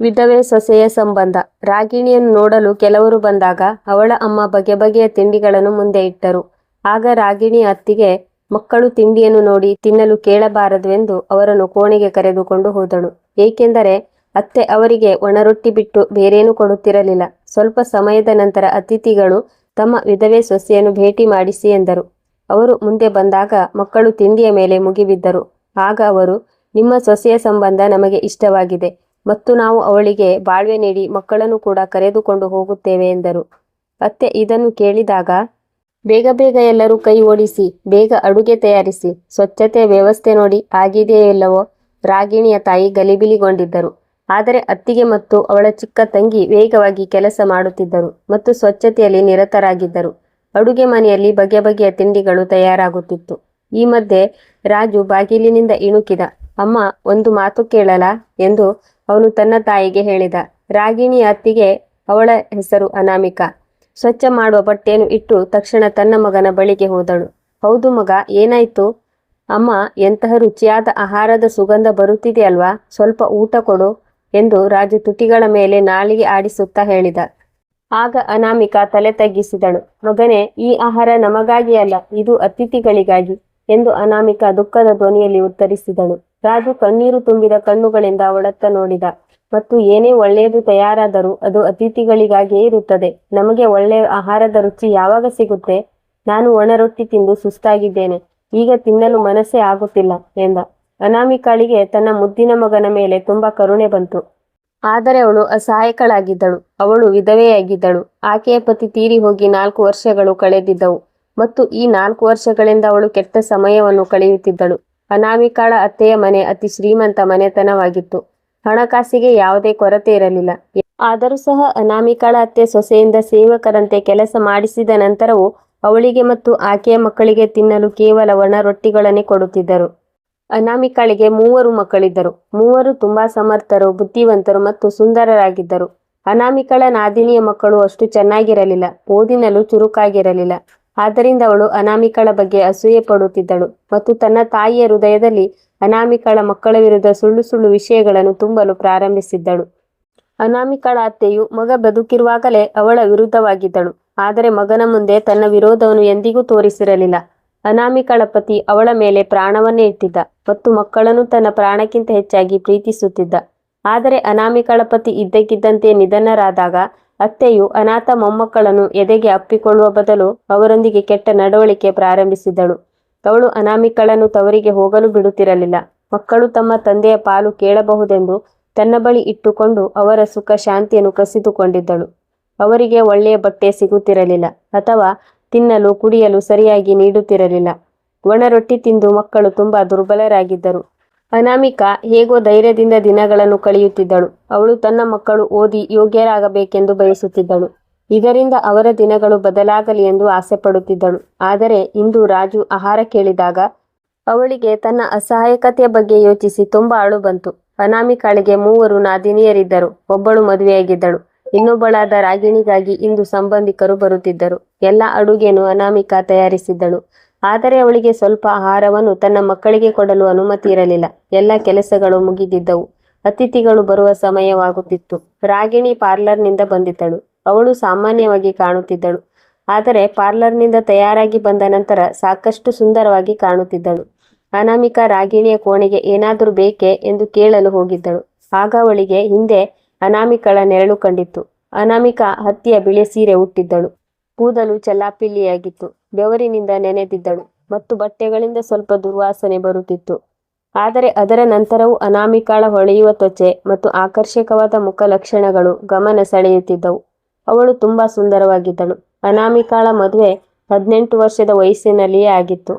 ವಿಧವೆ ಸೊಸೆಯ ಸಂಬಂಧ. ರಾಗಿಣಿಯನ್ನು ನೋಡಲು ಕೆಲವರು ಬಂದಾಗ ಅವಳ ಅಮ್ಮ ಬಗೆ ಬಗೆಯ ತಿಂಡಿಗಳನ್ನು ಮುಂದೆ ಇಟ್ಟರು. ಆಗ ರಾಗಿಣಿ ಅತ್ತಿಗೆ, ಮಕ್ಕಳು ತಿಂಡಿಯನ್ನು ನೋಡಿ ತಿನ್ನಲು ಕೇಳಬಾರದು ಎಂದು ಅವರನ್ನು ಕೋಣೆಗೆ ಕರೆದುಕೊಂಡು ಹೋದಳು. ಏಕೆಂದರೆ ಅತ್ತೆ ಅವರಿಗೆ ಒಣರೊಟ್ಟಿ ಬಿಟ್ಟು ಬೇರೇನೂ ಕೊಡುತ್ತಿರಲಿಲ್ಲ. ಸ್ವಲ್ಪ ಸಮಯದ ನಂತರ ಅತಿಥಿಗಳು ತಮ್ಮ ವಿಧವೆ ಸೊಸೆಯನ್ನು ಭೇಟಿ ಮಾಡಿಸಿ ಎಂದರು. ಅವರು ಮುಂದೆ ಬಂದಾಗ ಮಕ್ಕಳು ತಿಂಡಿಯ ಮೇಲೆ ಮುಗಿಬಿದ್ದರು. ಆಗ ಅವರು, ನಿಮ್ಮ ಸೊಸೆಯ ಸಂಬಂಧ ನಮಗೆ ಇಷ್ಟವಾಗಿದೆ. ಮತ್ತು ನಾವು ಅವಳಿಗೆ ಬಾಳ್ವೆ ನೀಡಿ ಮಕ್ಕಳನ್ನು ಕೂಡ ಕರೆದುಕೊಂಡು ಹೋಗುತ್ತೇವೆ ಎಂದರು. ಅತ್ತೆ ಇದನ್ನು ಕೇಳಿದಾಗ, ಬೇಗ ಬೇಗ ಎಲ್ಲರೂ ಕೈ ಓಡಿಸಿ, ಬೇಗ ಅಡುಗೆ ತಯಾರಿಸಿ, ಸ್ವಚ್ಛತೆ ವ್ಯವಸ್ಥೆ ನೋಡಿ ಆಗಿದೆಯೇ ಇಲ್ಲವೋ ರಾಗಿಣಿಯ ತಾಯಿ ಗಲಿಬಿಲಿಗೊಂಡಿದ್ದರು. ಆದರೆ ಅತ್ತಿಗೆ ಮತ್ತು ಅವಳ ಚಿಕ್ಕ ತಂಗಿ ವೇಗವಾಗಿ ಕೆಲಸ ಮಾಡುತ್ತಿದ್ದರು ಮತ್ತು ಸ್ವಚ್ಛತೆಯಲ್ಲಿ ನಿರತರಾಗಿದ್ದರು. ಅಡುಗೆ ಮನೆಯಲ್ಲಿ ಬಗೆ ಬಗೆಯ ತಿಂಡಿಗಳು ತಯಾರಾಗುತ್ತಿತ್ತು. ಈ ಮಧ್ಯೆ ರಾಜು ಬಾಗಿಲಿನಿಂದ ಇಣುಕಿದ, ಅಮ್ಮ, ಒಂದು ಮಾತು ಕೇಳಲ? ಎಂದು ಅವನು ತನ್ನ ತಾಯಿಗೆ ಹೇಳಿದ, ರಾಗಿಣಿ ಅತ್ತಿಗೆ ಅವಳ ಹೆಸರು ಅನಾಮಿಕಾ. ಸ್ವಚ್ಛ ಮಾಡುವ ಬಟ್ಟೆಯನ್ನು ಇಟ್ಟು ತಕ್ಷಣ ತನ್ನ ಮಗನ ಬಳಿಗೆ ಹೋದಳು. ಹೌದು ಮಗ, ಏನಾಯ್ತು? ಅಮ್ಮ, ಎಂತಹ ರುಚಿಯಾದ ಆಹಾರದ ಸುಗಂಧ ಬರುತ್ತಿದೆ ಅಲ್ವಾ ಸ್ವಲ್ಪ ಊಟ ಕೊಡು ಎಂದು ರಾಜು ತುಟಿಗಳ ಮೇಲೆ ನಾಲಿಗೆ ಆಡಿಸುತ್ತಾ ಹೇಳಿದ. ಆಗ ಅನಾಮಿಕಾ ತಲೆ ತಗ್ಗಿಸಿದಳು. ಮಗನೇ, ಈ ಆಹಾರ ನಮಗಾಗಿ ಅಲ್ಲ ಇದು ಅತಿಥಿಗಳಿಗಾಗಿ. ಎಂದು ಅನಾಮಿಕಾ ದುಃಖದ ಧ್ವನಿಯಲ್ಲಿ ಉತ್ತರಿಸಿದಳು. ರಾಜು ಕಣ್ಣೀರು ತುಂಬಿದ ಕಣ್ಣುಗಳಿಂದ ಅವಳತ್ತ ನೋಡಿದ. ಮತ್ತು ಏನೇ ಒಳ್ಳೆಯದು ತಯಾರಾದರೂ ಅದು ಅತಿಥಿಗಳಿಗಾಗಿಯೇ ಇರುತ್ತದೆ. ನಮಗೆ ಒಳ್ಳೆಯ ಆಹಾರದ ರುಚಿ ಯಾವಾಗ ಸಿಗುತ್ತೆ? ನಾನು ಒಣರೊಟ್ಟಿ ತಿಂದು ಸುಸ್ತಾಗಿದ್ದೇನೆ. ಈಗ ತಿನ್ನಲು ಮನಸ್ಸೇ ಆಗುತ್ತಿಲ್ಲ ಎಂದ. ಅನಾಮಿಕಾಳಿಗೆ ತನ್ನ ಮುದ್ದಿನ ಮಗನ ಮೇಲೆ ತುಂಬಾ ಕರುಣೆ ಬಂತು. ಆದರೆ ಅವಳು ಅಸಹಾಯಕಳಾಗಿದ್ದಳು. ಅವಳು ವಿಧವೆಯಾಗಿದ್ದಳು. ಆಕೆಯ ಪತಿ ತೀರಿ ಹೋಗಿ ನಾಲ್ಕು ವರ್ಷಗಳು ಕಳೆದಿದ್ದವು. ಮತ್ತು ಈ ನಾಲ್ಕು ವರ್ಷಗಳಿಂದ ಅವಳು ಕೆಟ್ಟ ಸಮಯವನ್ನು ಕಳೆಯುತ್ತಿದ್ದಳು. ಅನಾಮಿಕಾಳ ಅತ್ತೆಯ ಮನೆ ಅತಿ ಶ್ರೀಮಂತ ಮನೆತನವಾಗಿತ್ತು. ಹಣಕಾಸಿಗೆ ಯಾವುದೇ ಕೊರತೆ ಇರಲಿಲ್ಲ. ಆದರೂ ಸಹ ಅನಾಮಿಕಾಳ ಅತ್ತೆ ಸೊಸೆಯಿಂದ ಸೇವಕರಂತೆ ಕೆಲಸ ಮಾಡಿಸಿದ ನಂತರವೂ ಅವಳಿಗೆ ಮತ್ತು ಆಕೆಯ ಮಕ್ಕಳಿಗೆ ತಿನ್ನಲು ಕೇವಲ ಒಣ ರೊಟ್ಟಿಗಳನ್ನೇ ಕೊಡುತ್ತಿದ್ದರು. ಅನಾಮಿಕಾಳಿಗೆ ಮೂವರು ಮಕ್ಕಳಿದ್ದರು. ಮೂವರು ತುಂಬಾ ಸಮರ್ಥರು, ಬುದ್ಧಿವಂತರು ಮತ್ತು ಸುಂದರರಾಗಿದ್ದರು. ಅನಾಮಿಕಳ ನಾದಿನಿಯ ಮಕ್ಕಳು ಅಷ್ಟು ಚೆನ್ನಾಗಿರಲಿಲ್ಲ. ಓದಿನಲ್ಲೂ ಚುರುಕಾಗಿರಲಿಲ್ಲ. ಆದ್ದರಿಂದ ಅವಳು ಅನಾಮಿಕಳ ಬಗ್ಗೆ ಅಸೂಯೆ ಪಡುತ್ತಿದ್ದಳು ಮತ್ತು ತನ್ನ ತಾಯಿಯ ಹೃದಯದಲ್ಲಿ ಅನಾಮಿಕಳ ಮಕ್ಕಳ ವಿರುದ್ಧ ಸುಳ್ಳು ಸುಳ್ಳು ವಿಷಯಗಳನ್ನು ತುಂಬಲು ಪ್ರಾರಂಭಿಸಿದ್ದಳು. ಅನಾಮಿಕಳ ಅತ್ತೆಯು ಮಗ ಬದುಕಿರುವಾಗಲೇ ಅವಳ ವಿರುದ್ಧವಾಗಿದ್ದಳು, ಆದರೆ ಮಗನ ಮುಂದೆ ತನ್ನ ವಿರೋಧವನ್ನು ಎಂದಿಗೂ ತೋರಿಸಿರಲಿಲ್ಲ. ಅನಾಮಿಕಳ ಪತಿ ಅವಳ ಮೇಲೆ ಪ್ರಾಣವನ್ನೇ ಇಟ್ಟಿದ್ದ ಮತ್ತು ಮಕ್ಕಳನ್ನು ತನ್ನ ಪ್ರಾಣಕ್ಕಿಂತ ಹೆಚ್ಚಾಗಿ ಪ್ರೀತಿಸುತ್ತಿದ್ದ. ಆದರೆ ಅನಾಮಿಕಳ ಪತಿ ಇದ್ದಕ್ಕಿದ್ದಂತೆ ನಿಧನರಾದಾಗ ಅತ್ತೆಯು ಅನಾಥ ಮೊಮ್ಮಕ್ಕಳನ್ನು ಎದೆಗೆ ಅಪ್ಪಿಕೊಳ್ಳುವ ಬದಲು ಅವರೊಂದಿಗೆ ಕೆಟ್ಟ ನಡವಳಿಕೆ ಪ್ರಾರಂಭಿಸಿದಳು. ಅವಳು ಅನಾಮಿಕಳನ್ನು ತವರಿಗೆ ಹೋಗಲು ಬಿಡುತ್ತಿರಲಿಲ್ಲ. ಮಕ್ಕಳು ತಮ್ಮ ತಂದೆಯ ಪಾಲು ಕೇಳಬಹುದೆಂದು ತನ್ನ ಬಳಿ ಇಟ್ಟುಕೊಂಡು ಅವರ ಸುಖ ಶಾಂತಿಯನ್ನು ಕಸಿದುಕೊಂಡಿದ್ದಳು. ಅವರಿಗೆ ಒಳ್ಳೆಯ ಬಟ್ಟೆ ಸಿಗುತ್ತಿರಲಿಲ್ಲ ಅಥವಾ ತಿನ್ನಲು ಕುಡಿಯಲು ಸರಿಯಾಗಿ ನೀಡುತ್ತಿರಲಿಲ್ಲ. ಒಣರೊಟ್ಟಿ ತಿಂದು ಮಕ್ಕಳು ತುಂಬಾ ದುರ್ಬಲರಾಗಿದ್ದರು. ಅನಾಮಿಕಾ ಹೇಗೋ ಧೈರ್ಯದಿಂದ ದಿನಗಳನ್ನು ಕಳೆಯುತ್ತಿದ್ದಳು. ಅವಳು ತನ್ನ ಮಕ್ಕಳು ಓದಿ ಯೋಗ್ಯರಾಗಬೇಕೆಂದು ಬಯಸುತ್ತಿದ್ದಳು. ಇದರಿಂದ ಅವರ ದಿನಗಳು ಬದಲಾಗಲಿ ಎಂದು ಆಸೆ ಪಡುತ್ತಿದ್ದಳು ಆದರೆ ಇಂದು ರಾಜು ಆಹಾರ ಕೇಳಿದಾಗ ಅವಳಿಗೆ ತನ್ನ ಅಸಹಾಯಕತೆಯ ಬಗ್ಗೆ ಯೋಚಿಸಿ ತುಂಬಾ ಅಳು ಬಂತು. ಅನಾಮಿಕಾಳಿಗೆ ಮೂವರು ನಾದಿನಿಯರಿದ್ದರು. ಒಬ್ಬಳು ಮದುವೆಯಾಗಿದ್ದಳು. ಇನ್ನೊಬ್ಬಳಾದ ರಾಗಿಣಿಗಾಗಿ ಇಂದು ಸಂಬಂಧಿಕರು ಬರುತ್ತಿದ್ದರು. ಎಲ್ಲ ಅಡುಗೆಯನ್ನು ಅನಾಮಿಕಾ ತಯಾರಿಸಿದ್ದಳು. ಆದರೆ ಅವಳಿಗೆ ಸ್ವಲ್ಪ ಆಹಾರವನ್ನು ತನ್ನ ಮಕ್ಕಳಿಗೆ ಕೊಡಲು ಅನುಮತಿ ಇರಲಿಲ್ಲ. ಎಲ್ಲ ಕೆಲಸಗಳು ಮುಗಿದಿದ್ದವು. ಅತಿಥಿಗಳು ಬರುವ ಸಮಯವಾಗುತ್ತಿತ್ತು. ರಾಗಿಣಿ ಪಾರ್ಲರ್ನಿಂದ ಬಂದಿದ್ದಳು. ಅವಳು ಸಾಮಾನ್ಯವಾಗಿ ಕಾಣುತ್ತಿದ್ದಳು. ಆದರೆ ಪಾರ್ಲರ್ನಿಂದ ತಯಾರಾಗಿ ಬಂದ ನಂತರ ಸಾಕಷ್ಟು ಸುಂದರವಾಗಿ ಕಾಣುತ್ತಿದ್ದಳು. ಅನಾಮಿಕಾ ರಾಗಿಣಿಯ ಕೋಣೆಗೆ ಏನಾದರೂ ಬೇಕೆ ಎಂದು ಕೇಳಲು ಹೋಗಿದ್ದಳು. ಆಗ ಅವಳಿಗೆ ಹಿಂದೆ ಅನಾಮಿಕಳ ನೆರಳು ಕಂಡಿತ್ತು. ಅನಾಮಿಕಾ ಹತ್ತಿಯ ಬಿಳಿ ಸೀರೆ ಉಟ್ಟಿದ್ದಳು. ಕೂದಲು ಚಲ್ಲಾಪಿಲ್ಲಿಯಾಗಿತ್ತು. ಬೆವರಿನಿಂದ ನೆನೆದಿದ್ದಳು ಮತ್ತು ಬಟ್ಟೆಗಳಿಂದ ಸ್ವಲ್ಪ ದುರ್ವಾಸನೆ ಬರುತ್ತಿತ್ತು. ಆದರೆ ಅದರ ನಂತರವೂ ಅನಾಮಿಕಾಳ ಹೊಳೆಯುವ ತ್ವಚೆ ಮತ್ತು ಆಕರ್ಷಕವಾದ ಮುಖ ಲಕ್ಷಣಗಳು ಗಮನ ಸೆಳೆಯುತ್ತಿದ್ದವು. ಅವಳು ತುಂಬಾ ಸುಂದರವಾಗಿದ್ದಳು. ಅನಾಮಿಕಾಳ ಮದುವೆ ಹದಿನೆಂಟು ವರ್ಷದ ವಯಸ್ಸಿನಲ್ಲಿಯೇ ಆಗಿತ್ತು.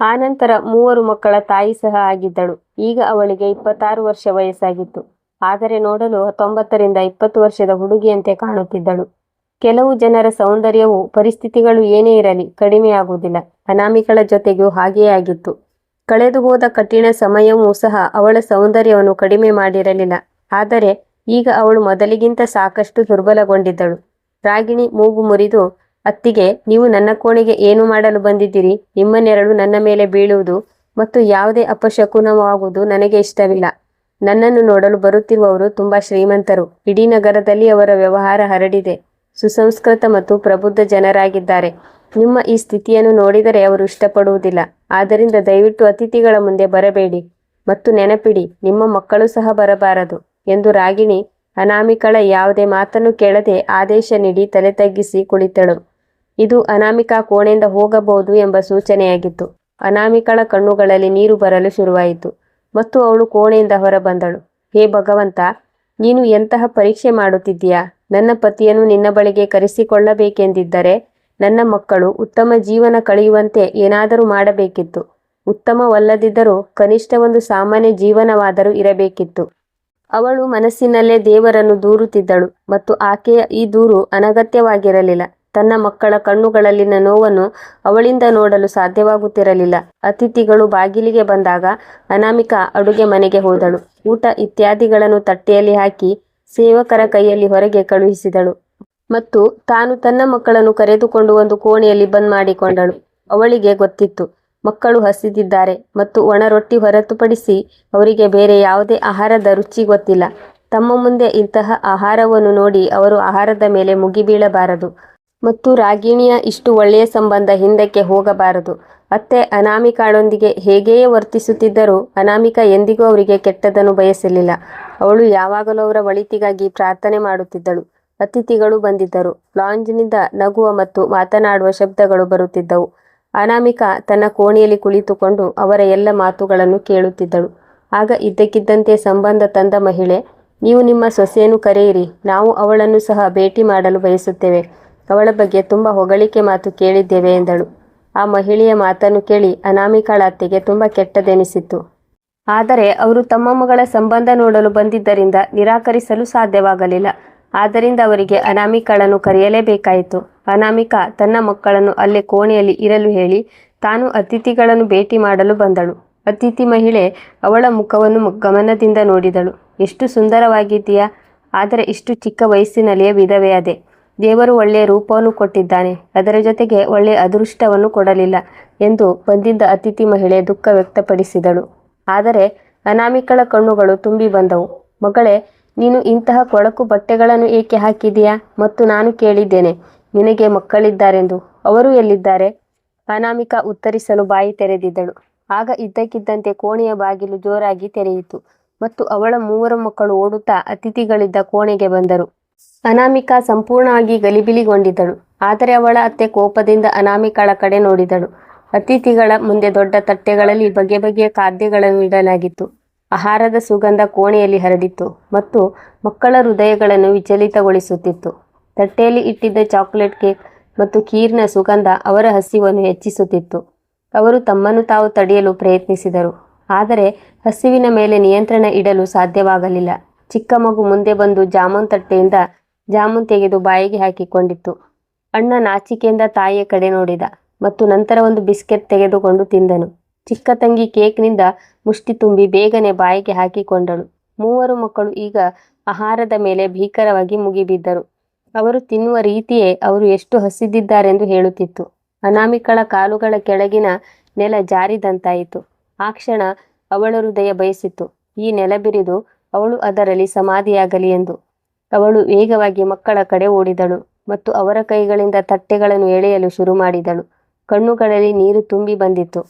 ಆನಂತರ ಮೂವರು ಮಕ್ಕಳ ತಾಯಿ ಸಹ ಆಗಿದ್ದಳು. ಈಗ ಅವಳಿಗೆ ಇಪ್ಪತ್ತಾರು ವರ್ಷ ವಯಸ್ಸಾಗಿತ್ತು. ಆದರೆ ನೋಡಲು ಹತ್ತೊಂಬತ್ತರಿಂದ ಇಪ್ಪತ್ತು ವರ್ಷದ ಹುಡುಗಿಯಂತೆ ಕಾಣುತ್ತಿದ್ದಳು. ಕೆಲವು ಜನರ ಸೌಂದರ್ಯವು ಪರಿಸ್ಥಿತಿಗಳು ಏನೇ ಇರಲಿ ಕಡಿಮೆಯಾಗುವುದಿಲ್ಲ. ಅನಾಮಿಕಳ ಜೊತೆಗೂ ಹಾಗೆಯೇ ಆಗಿತ್ತು. ಕಳೆದು ಹೋದ ಕಠಿಣ ಸಮಯವೂ ಸಹ ಅವಳ ಸೌಂದರ್ಯವನ್ನು ಕಡಿಮೆ ಮಾಡಿರಲಿಲ್ಲ. ಆದರೆ ಈಗ ಅವಳು ಮೊದಲಿಗಿಂತ ಸಾಕಷ್ಟು ದುರ್ಬಲಗೊಂಡಿದ್ದಳು. ರಾಗಿಣಿ ಮೂಗು ಮುರಿದು, ಅತ್ತಿಗೆ, ನೀವು ನನ್ನ ಕೋಣೆಗೆ ಏನು ಮಾಡಲು ಬಂದಿದ್ದೀರಿ? ನಿಮ್ಮ ನೆರಳು ನನ್ನ ಮೇಲೆ ಬೀಳುವುದು ಮತ್ತು ಯಾವುದೇ ಅಪಶಕುನವಾಗುವುದು ನನಗೆ ಇಷ್ಟವಿಲ್ಲ. ನನ್ನನ್ನು ನೋಡಲು ಬರುತ್ತಿರುವವರು ತುಂಬಾ ಶ್ರೀಮಂತರು. ಇಡೀ ನಗರದಲ್ಲಿ ಅವರ ವ್ಯವಹಾರ ಹರಡಿದೆ. ಸುಸಂಸ್ಕೃತ ಮತ್ತು ಪ್ರಬುದ್ಧ ಜನರಾಗಿದ್ದಾರೆ. ನಿಮ್ಮ ಈ ಸ್ಥಿತಿಯನ್ನು ನೋಡಿದರೆ ಅವರು ಇಷ್ಟಪಡುವುದಿಲ್ಲ. ಆದ್ದರಿಂದ ದಯವಿಟ್ಟು ಅತಿಥಿಗಳ ಮುಂದೆ ಬರಬೇಡಿ ಮತ್ತು ನೆನಪಿಡಿ, ನಿಮ್ಮ ಮಕ್ಕಳು ಸಹ ಬರಬಾರದು ಎಂದು ರಾಗಿಣಿ ಅನಾಮಿಕಳ ಯಾವುದೇ ಮಾತನ್ನು ಕೇಳದೆ ಆದೇಶ ನೀಡಿ ತಲೆ ತಗ್ಗಿಸಿ ಕುಳಿತಳು. ಇದು ಅನಾಮಿಕಾ ಕೋಣೆಯಿಂದ ಹೋಗಬಹುದು ಎಂಬ ಸೂಚನೆಯಾಗಿತ್ತು. ಅನಾಮಿಕಳ ಕಣ್ಣುಗಳಲ್ಲಿ ನೀರು ಬರಲು ಶುರುವಾಯಿತು ಮತ್ತು ಅವಳು ಕೋಣೆಯಿಂದ ಹೊರಬಂದಳು. ಹೇ ಭಗವಂತ, ನೀನು ಎಂತಹ ಪರೀಕ್ಷೆ ಮಾಡುತ್ತಿದ್ದೀಯಾ? ನನ್ನ ಪತಿಯನ್ನು ನಿನ್ನ ಬಳಿಗೆ ಕರೆಸಿಕೊಳ್ಳಬೇಕೆಂದಿದ್ದರೆ ನನ್ನ ಮಕ್ಕಳು ಉತ್ತಮ ಜೀವನ ಕಳೆಯುವಂತೆ ಏನಾದರೂ ಮಾಡಬೇಕಿತ್ತು. ಉತ್ತಮವಲ್ಲದಿದ್ದರೂ ಕನಿಷ್ಠ ಒಂದು ಸಾಮಾನ್ಯ ಜೀವನವಾದರೂ ಇರಬೇಕಿತ್ತು. ಅವಳು ಮನಸ್ಸಿನಲ್ಲೇ ದೇವರನ್ನು ದೂರುತ್ತಿದ್ದಳು ಮತ್ತು ಆಕೆಯ ಈ ದೂರು ಅನಗತ್ಯವಾಗಿರಲಿಲ್ಲ. ತನ್ನ ಮಕ್ಕಳ ಕಣ್ಣುಗಳಲ್ಲಿನ ನೋವನ್ನು ಅವಳಿಂದ ನೋಡಲು ಸಾಧ್ಯವಾಗುತ್ತಿರಲಿಲ್ಲ. ಅತಿಥಿಗಳು ಬಾಗಿಲಿಗೆ ಬಂದಾಗ ಅನಾಮಿಕಾ ಅಡುಗೆ ಮನೆಗೆ ಹೋದಳು. ಊಟ ಇತ್ಯಾದಿಗಳನ್ನು ತಟ್ಟೆಯಲ್ಲಿ ಹಾಕಿ ಸೇವಕರ ಕೈಯಲ್ಲಿ ಹೊರಗೆ ಕಳುಹಿಸಿದಳು. ಮತ್ತು ತಾನು ತನ್ನ ಮಕ್ಕಳನ್ನು ಕರೆದುಕೊಂಡು ಒಂದು ಕೋಣೆಯಲ್ಲಿ ಬಂದ್ ಮಾಡಿಕೊಂಡಳು. ಅವಳಿಗೆ ಗೊತ್ತಿತ್ತು, ಮಕ್ಕಳು ಹಸಿದಿದ್ದಾರೆ ಮತ್ತು ಒಣ ರೊಟ್ಟಿ ಹೊರತುಪಡಿಸಿ ಅವರಿಗೆ ಬೇರೆ ಯಾವುದೇ ಆಹಾರದ ರುಚಿ ಗೊತ್ತಿಲ್ಲ. ತಮ್ಮ ಮುಂದೆ ಇಂತಹ ಆಹಾರವನ್ನು ನೋಡಿ ಅವರು ಆಹಾರದ ಮೇಲೆ ಮುಗಿಬೀಳಬಾರದು ಮತ್ತು ರಾಗಿಣಿಯ ಇಷ್ಟು ಒಳ್ಳೆಯ ಸಂಬಂಧ ಹಿಂದಕ್ಕೆ ಹೋಗಬಾರದು. ಅತ್ತೆ ಅನಾಮಿಕಾಳೊಂದಿಗೆ ಹೇಗೆಯೇ ವರ್ತಿಸುತ್ತಿದ್ದರೂ ಅನಾಮಿಕಾ ಎಂದಿಗೂ ಅವರಿಗೆ ಕೆಟ್ಟದನ್ನು ಬಯಸಲಿಲ್ಲ. ಅವಳು ಯಾವಾಗಲೂ ಅವರ ಒಳಿತಿಗಾಗಿ ಪ್ರಾರ್ಥನೆ ಮಾಡುತ್ತಿದ್ದಳು. ಅತಿಥಿಗಳು ಬಂದಿದ್ದರು. ಲಾಂಜ್ನಿಂದ ನಗುವ ಮತ್ತು ಮಾತನಾಡುವ ಶಬ್ದಗಳು ಬರುತ್ತಿದ್ದವು. ಅನಾಮಿಕಾ ತನ್ನ ಕೋಣೆಯಲ್ಲಿ ಕುಳಿತುಕೊಂಡು ಅವರ ಎಲ್ಲ ಮಾತುಗಳನ್ನು ಕೇಳುತ್ತಿದ್ದಳು. ಆಗ ಇದ್ದಕ್ಕಿದ್ದಂತೆ ಸಂಬಂಧ ತಂದ ಮಹಿಳೆ, ನೀವು ನಿಮ್ಮ ಸೊಸೆಯನ್ನು ಕರೆಯಿರಿ. ನಾವು ಅವಳನ್ನು ಸಹ ಭೇಟಿ ಮಾಡಲು ಬಯಸುತ್ತೇವೆ. ಅವಳ ಬಗ್ಗೆ ತುಂಬ ಹೊಗಳಿಕೆ ಮಾತು ಕೇಳಿದ್ದೇವೆ ಎಂದಳು. ಆ ಮಹಿಳೆಯ ಮಾತನ್ನು ಕೇಳಿ ಅನಾಮಿಕಾಳ ಅತ್ತೆಗೆ ತುಂಬ ಕೆಟ್ಟದೆನಿಸಿತ್ತು ಆದರೆ ಅವರು ತಮ್ಮ ಮಗಳ ಸಂಬಂಧ ನೋಡಲು ಬಂದಿದ್ದರಿಂದ ನಿರಾಕರಿಸಲು ಸಾಧ್ಯವಾಗಲಿಲ್ಲ. ಆದ್ದರಿಂದ ಅವರಿಗೆ ಅನಾಮಿಕಳನ್ನು ಕರೆಯಲೇಬೇಕಾಯಿತು. ಅನಾಮಿಕಾ ತನ್ನ ಮಕ್ಕಳನ್ನು ಅಲ್ಲೇ ಕೋಣೆಯಲ್ಲಿ ಇರಲು ಹೇಳಿ ತಾನು ಅತಿಥಿಗಳನ್ನು ಭೇಟಿ ಮಾಡಲು ಬಂದಳು. ಅತಿಥಿ ಮಹಿಳೆ ಅವಳ ಮುಖವನ್ನು ಗಮನದಿಂದ ನೋಡಿದಳು. ಎಷ್ಟು ಸುಂದರವಾಗಿದ್ದೀಯಾ. ಆದರೆ ಇಷ್ಟು ಚಿಕ್ಕ ವಯಸ್ಸಿನಲ್ಲಿಯೇ ವಿಧವೆಯಾದೆ ದೇವರು ಒಳ್ಳೆಯ ರೂಪವನ್ನು ಕೊಟ್ಟಿದ್ದಾನೆ. ಅದರ ಜೊತೆಗೆ ಒಳ್ಳೆಯ ಅದೃಷ್ಟವನ್ನು ಕೊಡಲಿಲ್ಲ ಎಂದು ಬಂದಿದ್ದ ಅತಿಥಿ ಮಹಿಳೆ ದುಃಖ ವ್ಯಕ್ತಪಡಿಸಿದಳು. ಆದರೆ ಅನಾಮಿಕಳ ಕಣ್ಣುಗಳು ತುಂಬಿ ಬಂದವು. ಮಗಳೇ, ನೀನು ಇಂತಹ ಕೊಳಕು ಬಟ್ಟೆಗಳನ್ನು ಏಕೆ ಹಾಕಿದೀಯಾ ಮತ್ತು ನಾನು ಕೇಳಿದ್ದೇನೆ, ನಿನಗೆ ಮಕ್ಕಳಿದ್ದಾರೆಂದು. ಅವರು ಎಲ್ಲಿದ್ದಾರೆ? ಅನಾಮಿಕಾ ಉತ್ತರಿಸಲು ಬಾಯಿ ತೆರೆದಿದ್ದಳು. ಆಗ ಇದ್ದಕ್ಕಿದ್ದಂತೆ ಕೋಣೆಯ ಬಾಗಿಲು ಜೋರಾಗಿ ತೆರೆಯಿತು ಮತ್ತು ಅವಳ ಮೂವರು ಮಕ್ಕಳು ಓಡುತ್ತಾ ಅತಿಥಿಗಳಿದ್ದ ಕೋಣೆಗೆ ಬಂದರು. ಅನಾಮಿಕಾ ಸಂಪೂರ್ಣವಾಗಿ ಗಲಿಬಿಲಿಗೊಂಡಿದ್ದಳು, ಆದರೆ ಅವಳ ಅತ್ತೆ ಕೋಪದಿಂದ ಅನಾಮಿಕಳ ಕಡೆ ನೋಡಿದಳು. ಅತಿಥಿಗಳ ಮುಂದೆ ದೊಡ್ಡ ತಟ್ಟೆಗಳಲ್ಲಿ ಬಗೆ ಬಗೆಯ ಖಾದ್ಯಗಳನ್ನು ಇಡಲಾಗಿತ್ತು. ಆಹಾರದ ಸುಗಂಧ ಕೋಣೆಯಲ್ಲಿ ಹರಡಿತ್ತು ಮತ್ತು ಮಕ್ಕಳ ಹೃದಯಗಳನ್ನು ವಿಚಲಿತಗೊಳಿಸುತ್ತಿತ್ತು. ತಟ್ಟೆಯಲ್ಲಿ ಇಟ್ಟಿದ್ದ ಚಾಕ್ಲೇಟ್ ಕೇಕ್ ಮತ್ತು ಖೀರ್ನ ಸುಗಂಧ ಅವರ ಹಸಿವನ್ನು ಹೆಚ್ಚಿಸುತ್ತಿತ್ತು. ಅವರು ತಮ್ಮನ್ನು ತಾವು ತಡೆಯಲು ಪ್ರಯತ್ನಿಸಿದರು. ಆದರೆ ಹಸಿವಿನ ಮೇಲೆ ನಿಯಂತ್ರಣ ಇಡಲು ಸಾಧ್ಯವಾಗಲಿಲ್ಲ. ಚಿಕ್ಕ ಮಗು ಮುಂದೆ ಬಂದು ಜಾಮೂನ್ ತಟ್ಟೆಯಿಂದ ಜಾಮೂನ್ ತೆಗೆದು ಬಾಯಿಗೆ ಹಾಕಿಕೊಂಡಿತ್ತು. ಅಣ್ಣ ನಾಚಿಕೆಯಿಂದ ತಾಯಿಯ ಕಡೆ ನೋಡಿದ. ಮತ್ತು ನಂತರ ಒಂದು ಬಿಸ್ಕೆಟ್ ತೆಗೆದುಕೊಂಡು ತಿಂದನು. ಚಿಕ್ಕ ತಂಗಿ ಕೇಕ್ನಿಂದ ಮುಷ್ಟಿ ತುಂಬಿ ಬೇಗನೆ ಬಾಯಿಗೆ ಹಾಕಿಕೊಂಡಳು. ಮೂವರು ಮಕ್ಕಳು ಈಗ ಆಹಾರದ ಮೇಲೆ ಭೀಕರವಾಗಿ ಮುಗಿಬಿದ್ದರು. ಅವರು ತಿನ್ನುವ ರೀತಿಯೇ ಅವರು ಎಷ್ಟು ಹಸಿದಿದ್ದಾರೆಂದು ಹೇಳುತ್ತಿತ್ತು. ಅನಾಮಿಕಳ ಕಾಲುಗಳ ಕೆಳಗಿನ ನೆಲ ಜಾರಿದಂತಾಯಿತು. ಆ ಕ್ಷಣ ಅವಳ ಹೃದಯ ಬಯಸಿತು ಈ ನೆಲ ಬಿರಿದು ಅವಳು ಅದರಲ್ಲಿ ಸಮಾಧಿಯಾಗಲಿ ಎಂದು. ಅವಳು ವೇಗವಾಗಿ ಮಕ್ಕಳ ಕಡೆ ಓಡಿದಳು ಮತ್ತು ಅವರ ಕೈಗಳಿಂದ ತಟ್ಟೆಗಳನ್ನು ಎಳೆಯಲು ಶುರು ಮಾಡಿದಳು. ಕಣ್ಣುಗಳಲ್ಲಿ ನೀರು ತುಂಬಿ ಬಂದಿತ್ತು.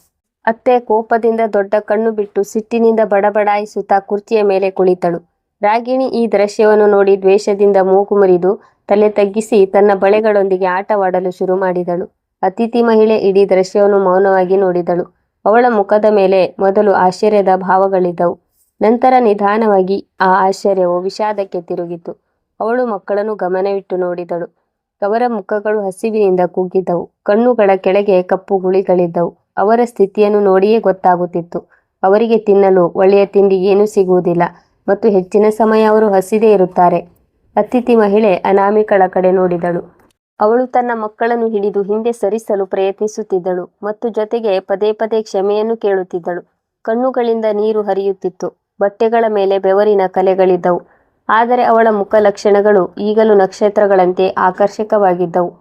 ಅತ್ತೆ ಕೋಪದಿಂದ ದೊಡ್ಡ ಕಣ್ಣು ಬಿಟ್ಟು ಸಿಟ್ಟಿನಿಂದ ಬಡಬಡಾಯಿಸುತ್ತಾ ಕುರ್ಚಿಯ ಮೇಲೆ ಕುಳಿತಳು. ರಾಗಿಣಿ ಈ ದೃಶ್ಯವನ್ನು ನೋಡಿ ದ್ವೇಷದಿಂದ ಮೂಗು ಮುರಿದು ತಲೆ ತಗ್ಗಿಸಿ ತನ್ನ ಬಳೆಗಳೊಂದಿಗೆ ಆಟವಾಡಲು ಶುರು ಮಾಡಿದಳು. ಅತಿಥಿ ಮಹಿಳೆ ಇಡೀ ದೃಶ್ಯವನ್ನು ಮೌನವಾಗಿ ನೋಡಿದಳು. ಅವಳ ಮುಖದ ಮೇಲೆ ಮೊದಲು ಆಶ್ಚರ್ಯದ ಭಾವಗಳಿದ್ದವು. ನಂತರ ನಿಧಾನವಾಗಿ ಆ ಆಶ್ಚರ್ಯವು ವಿಷಾದಕ್ಕೆ ತಿರುಗಿತು. ಅವಳು ಮಕ್ಕಳನ್ನು ಗಮನವಿಟ್ಟು ನೋಡಿದಳು. ಅವರ ಮುಖಗಳು ಹಸಿವಿನಿಂದ ಕೂಗಿದ್ದವು. ಕಣ್ಣುಗಳ ಕೆಳಗೆ ಕಪ್ಪು ಗುಳಿಗಳಿದ್ದವು ಅವರ ಸ್ಥಿತಿಯನ್ನು ನೋಡಿಯೇ ಗೊತ್ತಾಗುತ್ತಿತ್ತು. ಅವರಿಗೆ ತಿನ್ನಲು, ಒಳ್ಳೆಯ ತಿಂಡಿ ಏನೂ ಸಿಗುವುದಿಲ್ಲ. ಮತ್ತು ಹೆಚ್ಚಿನ ಸಮಯ ಅವರು ಹಸಿದೇ ಇರುತ್ತಾರೆ. ಅತಿಥಿ ಮಹಿಳೆ ಅನಾಮಿಕಳ ಕಡೆ ನೋಡಿದಳು. ಅವಳು ತನ್ನ ಮಕ್ಕಳನ್ನು ಹಿಡಿದು ಹಿಂದೆ ಸರಿಸಲು ಪ್ರಯತ್ನಿಸುತ್ತಿದ್ದಳು ಮತ್ತು ಜೊತೆಗೆ ಪದೇ ಪದೇ ಕ್ಷಮೆಯನ್ನು ಕೇಳುತ್ತಿದ್ದಳು. ಕಣ್ಣುಗಳಿಂದ ನೀರು ಹರಿಯುತ್ತಿತ್ತು. ಬಟ್ಟೆಗಳ ಮೇಲೆ ಬೆವರಿನ ಕಲೆಗಳಿದ್ದವು. ಆದರೆ ಅವಳ ಮುಖ ಲಕ್ಷಣಗಳು ಈಗಲೂ ನಕ್ಷತ್ರಗಳಂತೆ ಆಕರ್ಷಕವಾಗಿದ್ದವು.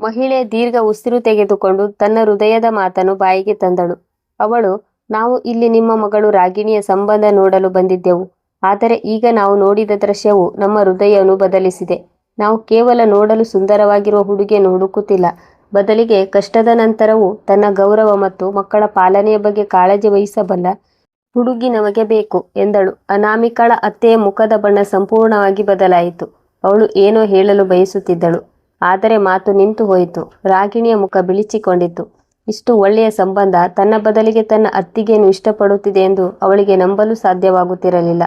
ಮಹಿಳೆ ದೀರ್ಘ ಉಸಿರು ತೆಗೆದುಕೊಂಡು ತನ್ನ ಹೃದಯದ ಮಾತನ್ನು ಬಾಯಿಗೆ ತಂದಳು. ಅವಳು, ನಾವು ಇಲ್ಲಿ ನಿಮ್ಮ ಮಗಳು ರಾಗಿಣಿಯ ಸಂಬಂಧ ನೋಡಲು ಬಂದಿದ್ದೆವು. ಆದರೆ ಈಗ ನಾವು ನೋಡಿದ ದೃಶ್ಯವು ನಮ್ಮ ಹೃದಯವನ್ನು ಬದಲಿಸಿದೆ. ನಾವು ಕೇವಲ ನೋಡಲು ಸುಂದರವಾಗಿರುವ ಹುಡುಗಿಯನ್ನು ಹುಡುಕುತ್ತಿಲ್ಲ. ಬದಲಿಗೆ ಕಷ್ಟದ ನಂತರವೂ ತನ್ನ ಗೌರವ ಮತ್ತು ಮಕ್ಕಳ ಪಾಲನೆಯ ಬಗ್ಗೆ ಕಾಳಜಿ ವಹಿಸಬಲ್ಲ ಹುಡುಗಿ ನಮಗೆ ಬೇಕು ಎಂದಳು. ಅನಾಮಿಕಳ ಅತ್ತೆಯ ಮುಖದ ಬಣ್ಣ ಸಂಪೂರ್ಣವಾಗಿ ಬದಲಾಯಿತು. ಅವಳು ಏನೋ ಹೇಳಲು ಬಯಸುತ್ತಿದ್ದಳು. ಆದರೆ ಮಾತು ನಿಂತು ಹೋಯಿತು. ರಾಗಿಣಿಯ ಮುಖ ಬಿಳಿಚಿಕೊಂಡಿತು ಇಷ್ಟು ಒಳ್ಳೆಯ ಸಂಬಂಧ ತನ್ನ ಬದಲಿಗೆ ತನ್ನ ಅತ್ತಿಗೆಯನ್ನು ಇಷ್ಟಪಡುತ್ತಿದೆ ಎಂದು ಅವಳಿಗೆ ನಂಬಲು ಸಾಧ್ಯವಾಗುತ್ತಿರಲಿಲ್ಲ.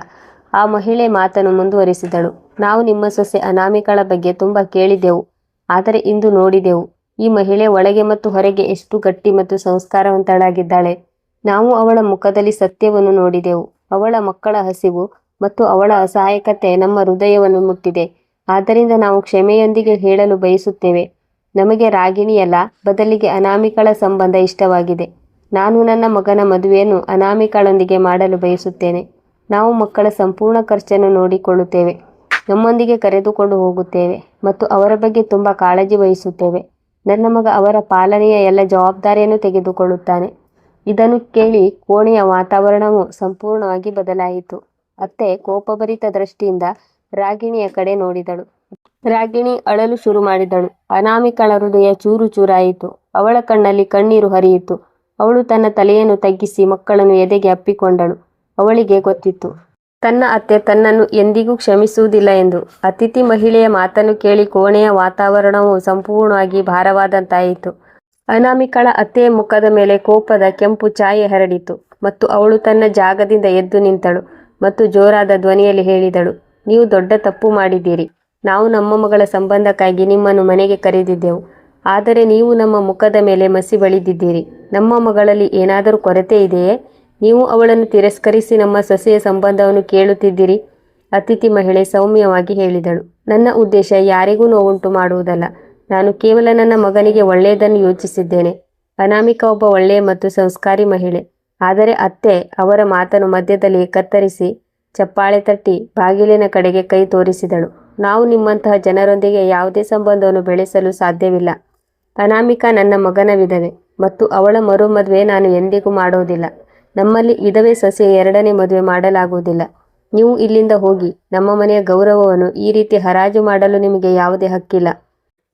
ಆ ಮಹಿಳೆ ಮಾತನ್ನು ಮುಂದುವರಿಸಿದಳು. ನಾವು ನಿಮ್ಮ ಸೊಸೆ ಅನಾಮಿಕಳ ಬಗ್ಗೆ ತುಂಬ ಕೇಳಿದೆವು. ಆದರೆ ಇಂದು ನೋಡಿದೆವು. ಈ ಮಹಿಳೆ ಒಳಗೆ ಮತ್ತು ಹೊರಗೆ ಎಷ್ಟು ಗಟ್ಟಿ ಮತ್ತು ಸಂಸ್ಕಾರವಂತಳಾಗಿದ್ದಾಳೆ. ನಾವು ಅವಳ ಮುಖದಲ್ಲಿ ಸತ್ಯವನ್ನು ನೋಡಿದೆವು. ಅವಳ ಮಕ್ಕಳ ಹಸಿವು ಮತ್ತು ಅವಳ ಅಸಹಾಯಕತೆ ನಮ್ಮ ಹೃದಯವನ್ನು ಮುಟ್ಟಿದೆ. ಆದ್ದರಿಂದ ನಾವು ಕ್ಷಮೆಯೊಂದಿಗೆ ಹೇಳಲು ಬಯಸುತ್ತೇವೆ. ನಮಗೆ ರಾಗಿಣಿಯಲ್ಲ, ಬದಲಿಗೆ ಅನಾಮಿಕಳ ಸಂಬಂಧ ಇಷ್ಟವಾಗಿದೆ. ನಾನು ನನ್ನ ಮಗನ ಮದುವೆಯನ್ನು ಅನಾಮಿಕಳೊಂದಿಗೆ ಮಾಡಲು ಬಯಸುತ್ತೇನೆ. ನಾವು ಮಕ್ಕಳ ಸಂಪೂರ್ಣ ಖರ್ಚನ್ನು ನೋಡಿಕೊಳ್ಳುತ್ತೇವೆ. ನಮ್ಮೊಂದಿಗೆ ಕರೆದುಕೊಂಡು ಹೋಗುತ್ತೇವೆ ಮತ್ತು ಅವರ ಬಗ್ಗೆ ತುಂಬ ಕಾಳಜಿ ವಹಿಸುತ್ತೇವೆ. ನನ್ನ ಮಗ ಅವರ ಪಾಲನೆಯ ಎಲ್ಲ ಜವಾಬ್ದಾರಿಯನ್ನು ತೆಗೆದುಕೊಳ್ಳುತ್ತಾನೆ. ಇದನ್ನು ಕೇಳಿ ಕೋಣೆಯ ವಾತಾವರಣವು ಸಂಪೂರ್ಣವಾಗಿ ಬದಲಾಯಿತು. ಅತ್ತೆ ಕೋಪಭರಿತ ದೃಷ್ಟಿಯಿಂದ ರಾಗಿಣಿಯ ಕಡೆ ನೋಡಿದಳು. ರಾಗಿಣಿ ಅಳಲು ಶುರು ಮಾಡಿದಳು. ಅನಾಮಿಕಳ ಹೃದಯ ಚೂರು ಚೂರಾಯಿತು. ಅವಳ ಕಣ್ಣಲ್ಲಿ ಕಣ್ಣೀರು ಹರಿಯಿತು. ಅವಳು ತನ್ನ ತಲೆಯನ್ನು ತಗ್ಗಿಸಿ ಮಕ್ಕಳನ್ನು ಎದೆಗೆ ಅಪ್ಪಿಕೊಂಡಳು. ಅವಳಿಗೆ ಗೊತ್ತಿತ್ತು. ತನ್ನ ಅತ್ತೆ ತನ್ನನ್ನು ಎಂದಿಗೂ ಕ್ಷಮಿಸುವುದಿಲ್ಲ ಎಂದು. ಅತಿಥಿ ಮಹಿಳೆಯ ಮಾತನ್ನು ಕೇಳಿ ಕೋಣೆಯ ವಾತಾವರಣವು ಸಂಪೂರ್ಣವಾಗಿ ಭಾರವಾದಂತಾಯಿತು. ಅನಾಮಿಕಳ ಅತ್ತೆಯ ಮುಖದ ಮೇಲೆ ಕೋಪದ ಕೆಂಪು ಛಾಯೆ ಹರಡಿತು ಮತ್ತು ಅವಳು ತನ್ನ ಜಾಗದಿಂದ ಎದ್ದು ನಿಂತಳು ಮತ್ತು ಜೋರಾದ ಧ್ವನಿಯಲ್ಲಿ ಹೇಳಿದಳು, ನೀವು ದೊಡ್ಡ ತಪ್ಪು ಮಾಡಿದ್ದೀರಿ. ನಾವು ನಮ್ಮ ಮಗಳ ಸಂಬಂಧಕ್ಕಾಗಿ ನಿಮ್ಮನ್ನು ಮನೆಗೆ ಕರೆದಿದ್ದೆವು. ಆದರೆ ನೀವು ನಮ್ಮ ಮುಖದ ಮೇಲೆ ಮಸಿ ಬಳಿದಿದ್ದೀರಿ. ನಮ್ಮ ಮಗಳಲ್ಲಿ ಏನಾದರೂ ಕೊರತೆ ಇದೆಯೇ? ನೀವು ಅವಳನ್ನು ತಿರಸ್ಕರಿಸಿ ನಮ್ಮ ಸೊಸೆಯ ಸಂಬಂಧವನ್ನು ಕೇಳುತ್ತಿದ್ದೀರಿ? ಅತಿಥಿ ಮಹಿಳೆ ಸೌಮ್ಯವಾಗಿ ಹೇಳಿದಳು, ನನ್ನ ಉದ್ದೇಶ ಯಾರಿಗೂ ನೋವುಂಟು ಮಾಡುವುದಲ್ಲ. ನಾನು ಕೇವಲ ನನ್ನ ಮಗನಿಗೆ ಒಳ್ಳೆಯದನ್ನು ಯೋಚಿಸಿದ್ದೇನೆ. ಅನಾಮಿಕ ಒಬ್ಬ ಒಳ್ಳೆಯ ಮತ್ತು ಸಂಸ್ಕಾರಿ ಮಹಿಳೆ. ಆದರೆ ಅತ್ತೆ ಅವರ ಮಾತನ್ನು ಮಧ್ಯದಲ್ಲಿ ಕತ್ತರಿಸಿ ಚಪ್ಪಾಳೆ ತಟ್ಟಿ ಬಾಗಿಲಿನ ಕಡೆಗೆ ಕೈ ತೋರಿಸಿದಳು. ನಾವು ನಿಮ್ಮಂತಹ ಜನರೊಂದಿಗೆ ಯಾವುದೇ ಸಂಬಂಧವನ್ನು ಬೆಳೆಸಲು ಸಾಧ್ಯವಿಲ್ಲ. ಅನಾಮಿಕಾ ನನ್ನ ಮಗನ ವಿಧವೆ ಮತ್ತು ಅವಳ ಮರು ಮದುವೆ ನಾನು ಎಂದಿಗೂ ಮಾಡುವುದಿಲ್ಲ ನಮ್ಮಲ್ಲಿ ಇದವೆ ಸಸ್ಯ ಎರಡನೇ ಮದುವೆ ಮಾಡಲಾಗುವುದಿಲ್ಲ. ನೀವು ಇಲ್ಲಿಂದ ಹೋಗಿ ನಮ್ಮ ಮನೆಯ ಗೌರವವನ್ನು ಈ ರೀತಿ ಹರಾಜು ಮಾಡಲು ನಿಮಗೆ ಯಾವುದೇ ಹಕ್ಕಿಲ್ಲ.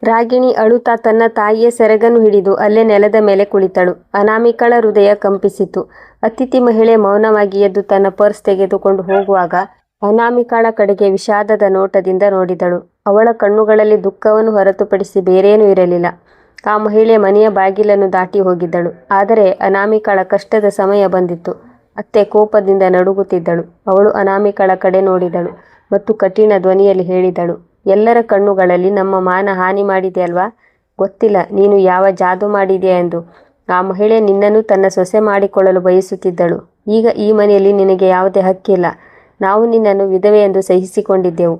ರಾಗಿಣಿ ಅಳುತ್ತಾ ತನ್ನ ತಾಯಿಯ ಸೆರಗನ್ನು ಹಿಡಿದು ಅಲ್ಲೇ ನೆಲದ ಮೇಲೆ ಕುಳಿತಳು. ಅನಾಮಿಕಳ ಹೃದಯ ಕಂಪಿಸಿತು. ಅತಿಥಿ ಮಹಿಳೆ ಮೌನವಾಗಿ ಎದ್ದು ತನ್ನ ಪರ್ಸ್ ತೆಗೆದುಕೊಂಡು ಹೋಗುವಾಗ ಅನಾಮಿಕಾಳ ಕಡೆಗೆ ವಿಷಾದದ ನೋಟದಿಂದ ನೋಡಿದಳು. ಅವಳ ಕಣ್ಣುಗಳಲ್ಲಿ ದುಃಖವನ್ನು ಹೊರತುಪಡಿಸಿ ಬೇರೇನೂ ಇರಲಿಲ್ಲ. ಆ ಮಹಿಳೆ ಮನೆಯ ಬಾಗಿಲನ್ನು ದಾಟಿ ಹೋಗಿದ್ದಳು. ಆದರೆ ಅನಾಮಿಕಾಳ ಕಷ್ಟದ ಸಮಯ ಬಂದಿತ್ತು. ಅತ್ತೆ ಕೋಪದಿಂದ ನಡುಗುತ್ತಿದ್ದಳು. ಅವಳು ಅನಾಮಿಕಾಳ ಕಡೆ ನೋಡಿದಳು ಮತ್ತು ಕಠಿಣ ಧ್ವನಿಯಲ್ಲಿ ಹೇಳಿದಳು. ಎಲ್ಲರ ಕಣ್ಣುಗಳಲ್ಲಿ ನಮ್ಮ ಮಾನ ಹಾನಿ ಮಾಡಿದೆ ಅಲ್ವಾ? ಗೊತ್ತಿಲ್ಲ, ನೀನು ಯಾವ ಜಾದು ಮಾಡಿದೆಯಾ ಎಂದು. ಆ ಮಹಿಳೆ ನಿನ್ನನ್ನು ತನ್ನ ಸೊಸೆ ಮಾಡಿಕೊಳ್ಳಲು ಬಯಸುತ್ತಿದ್ದಳು. ಈಗ ಈ ಮನೆಯಲ್ಲಿ ನಿನಗೆ ಯಾವುದೇ ಹಕ್ಕಿಲ್ಲ. ನಾವು ನಿನ್ನನ್ನು ವಿಧವೆ ಎಂದು ಸಹಿಸಿಕೊಂಡಿದ್ದೆವು.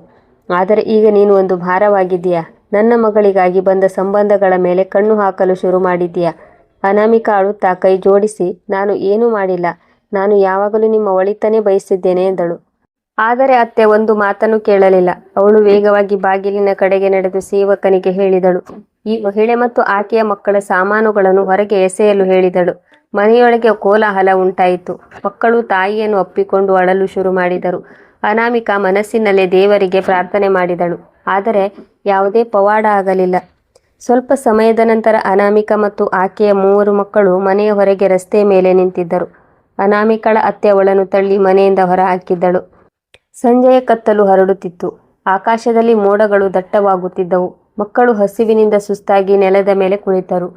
ಆದರೆ ಈಗ ನೀನು ಒಂದು ಭಾರವಾಗಿದ್ದೀಯಾ? ನನ್ನ ಮಗಳಿಗಾಗಿ ಬಂದ ಸಂಬಂಧಗಳ ಮೇಲೆ ಕಣ್ಣು ಹಾಕಲು ಶುರು ಮಾಡಿದ್ದೀಯಾ? ಅನಾಮಿಕಾ ಅಳುತ್ತಾ ಕೈ ಜೋಡಿಸಿ, ನಾನು ಏನೂ ಮಾಡಿಲ್ಲ. ನಾನು ಯಾವಾಗಲೂ ನಿಮ್ಮ ಒಳಿತನೇ ಬಯಸಿದ್ದೇನೆ ಎಂದಳು. ಆದರೆ ಅತ್ತೆ ಒಂದು ಮಾತನ್ನು ಕೇಳಲಿಲ್ಲ. ಅವಳು ವೇಗವಾಗಿ ಬಾಗಿಲಿನ ಕಡೆಗೆ ನಡೆದು ಸೇವಕನಿಗೆ ಹೇಳಿದಳು. ಈ ಮಹಿಳೆ ಮತ್ತು ಆಕೆಯ ಮಕ್ಕಳ ಸಾಮಾನುಗಳನ್ನು ಹೊರಗೆ ಎಸೆಯಲು ಹೇಳಿದಳು. ಮನೆಯೊಳಗೆ ಕೋಲಾಹಲ ಉಂಟಾಯಿತು. ಮಕ್ಕಳು ತಾಯಿಯನ್ನು ಅಪ್ಪಿಕೊಂಡು ಅಳಲು ಶುರು ಮಾಡಿದರು. ಅನಾಮಿಕಾ ಮನಸ್ಸಿನಲ್ಲೇ ದೇವರಿಗೆ ಪ್ರಾರ್ಥನೆ ಮಾಡಿದಳು. ಆದರೆ ಯಾವುದೇ ಪವಾಡ ಆಗಲಿಲ್ಲ. ಸ್ವಲ್ಪ ಸಮಯದ ನಂತರ ಅನಾಮಿಕ ಮತ್ತು ಆಕೆಯ ಮೂವರು ಮಕ್ಕಳು ಮನೆಯ ಹೊರಗೆ ರಸ್ತೆಯ ಮೇಲೆ ನಿಂತಿದ್ದರು. ಅನಾಮಿಕಳ ಅತ್ತೆ ಅವಳನ್ನು ತಳ್ಳಿ ಮನೆಯಿಂದ ಹೊರಹಾಕಿದ್ದಳು ಸಂಜೆಯ ಕತ್ತಲು ಹರಡುತ್ತಿತ್ತು. ಆಕಾಶದಲ್ಲಿ ಮೋಡಗಳು ದಟ್ಟವಾಗುತ್ತಿದ್ದವು. ಮಕ್ಕಳು ಹಸಿವಿನಿಂದ ಸುಸ್ತಾಗಿ ನೆಲದ ಮೇಲೆ ಕುಳಿತರು.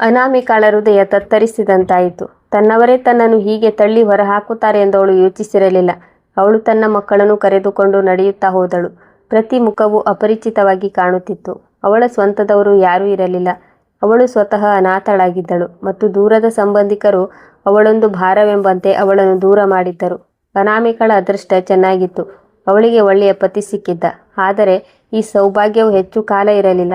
ಅನಾಮಿಕಾಳ ಹೃದಯ ತತ್ತರಿಸಿದಂತಾಯಿತು. ತನ್ನವರೇ ತನ್ನನ್ನು ಹೀಗೆ ತಳ್ಳಿ ಹೊರಹಾಕುತ್ತಾರೆ ಎಂದು ಅವಳು ಯೋಚಿಸಿರಲಿಲ್ಲ. ಅವಳು ತನ್ನ ಮಕ್ಕಳನ್ನು ಕರೆದುಕೊಂಡು ನಡೆಯುತ್ತಾ ಹೋದಳು. ಪ್ರತಿ ಮುಖವೂ ಅಪರಿಚಿತವಾಗಿ ಕಾಣುತ್ತಿತ್ತು. ಅವಳ ಸ್ವಂತದವರು ಯಾರೂ ಇರಲಿಲ್ಲ. ಅವಳು ಸ್ವತಃ ಅನಾಥಳಾಗಿದ್ದಳು ಮತ್ತು ದೂರದ ಸಂಬಂಧಿಕರು ಅವಳೊಂದು ಭಾರವೆಂಬಂತೆ ಅವಳನ್ನು ದೂರ ಮಾಡಿದ್ದರು. ಅನಾಮಿಕಳ ಅದೃಷ್ಟ ಚೆನ್ನಾಗಿತ್ತು. ಅವಳಿಗೆ ಒಳ್ಳೆಯ ಪತಿ ಸಿಕ್ಕಿದ್ದ. ಆದರೆ ಈ ಸೌಭಾಗ್ಯವು ಹೆಚ್ಚು ಕಾಲ ಇರಲಿಲ್ಲ.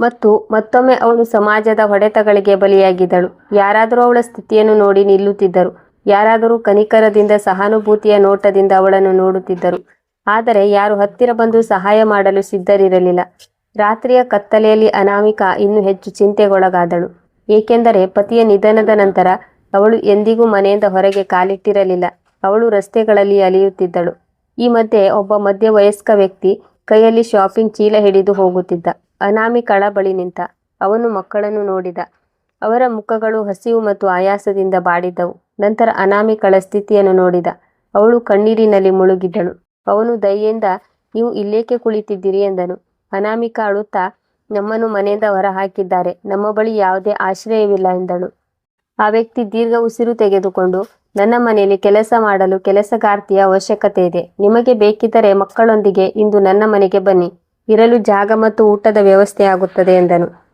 ಮತ್ತು ಮತ್ತೊಮ್ಮೆ ಅವಳು ಸಮಾಜದ ಹೊಡೆತಗಳಿಗೆ ಬಲಿಯಾಗಿದ್ದಳು. ಯಾರಾದರೂ ಅವಳ ಸ್ಥಿತಿಯನ್ನು ನೋಡಿ ನಿಲ್ಲುತ್ತಿದ್ದರು. ಯಾರಾದರೂ ಕನಿಕರದಿಂದ ಸಹಾನುಭೂತಿಯ ನೋಟದಿಂದ ಅವಳನ್ನು ನೋಡುತ್ತಿದ್ದರು. ಆದರೆ ಯಾರು ಹತ್ತಿರ ಬಂದು ಸಹಾಯ ಮಾಡಲು ಸಿದ್ಧರಿರಲಿಲ್ಲ. ರಾತ್ರಿಯ ಕತ್ತಲೆಯಲ್ಲಿ ಅನಾಮಿಕಾ ಇನ್ನೂ ಹೆಚ್ಚು ಚಿಂತೆಗೊಳಗಾದಳು. ಏಕೆಂದರೆ ಪತಿಯ ನಿಧನದ ನಂತರ ಅವಳು ಎಂದಿಗೂ ಮನೆಯಿಂದ ಹೊರಗೆ ಕಾಲಿಟ್ಟಿರಲಿಲ್ಲ. ಅವಳು ರಸ್ತೆಗಳಲ್ಲಿ ಅಲಿಯುತ್ತಿದ್ದಳು. ಈ ಮಧ್ಯೆ ಒಬ್ಬ ಮಧ್ಯವಯಸ್ಕ ವ್ಯಕ್ತಿ ಕೈಯಲ್ಲಿ ಶಾಪಿಂಗ್ ಚೀಲ ಹಿಡಿದು ಹೋಗುತ್ತಿದ್ದ. ಅನಾಮಿಕಳ ಬಳಿ ನಿಂತ ಅವನು ಮಕ್ಕಳನ್ನು ನೋಡಿದ. ಅವರ ಮುಖಗಳು ಹಸಿವು ಮತ್ತು ಆಯಾಸದಿಂದ ಬಾಡಿದ್ದವು. ನಂತರ ಅನಾಮಿಕಳ ಸ್ಥಿತಿಯನ್ನು ನೋಡಿದ. ಅವಳು ಕಣ್ಣೀರಿನಲ್ಲಿ ಮುಳುಗಿದ್ದಳು ಅವನು ದಯೆಯಿಂದ, ನೀವು ಇಲ್ಲೇಕೆ ಕುಳಿತಿದ್ದೀರಿ ಎಂದನು. ಅನಾಮಿಕ ಅಳುತ್ತಾ ನಮ್ಮನ್ನು ಮನೆಯಿಂದ ಹೊರಹಾಕಿದ್ದಾರೆ. ನಮ್ಮ ಬಳಿ ಯಾವುದೇ ಆಶ್ರಯವಿಲ್ಲ ಎಂದಳು. ಆ ವ್ಯಕ್ತಿ ದೀರ್ಘ ಉಸಿರು ತೆಗೆದುಕೊಂಡು ನನ್ನ ಮನೆಯಲ್ಲಿ ಕೆಲಸ ಮಾಡಲು ಕೆಲಸಗಾರ್ತಿಯ ಅವಶ್ಯಕತೆ ಇದೆ. ನಿಮಗೆ ಬೇಕಿದ್ದರೆ ಮಕ್ಕಳೊಂದಿಗೆ ಇಂದು ನನ್ನ ಮನೆಗೆ ಬನ್ನಿ. ಇರಲು ಜಾಗ ಮತ್ತು ಊಟದ ವ್ಯವಸ್ಥೆ ಆಗುತ್ತದೆ ಎಂದನು.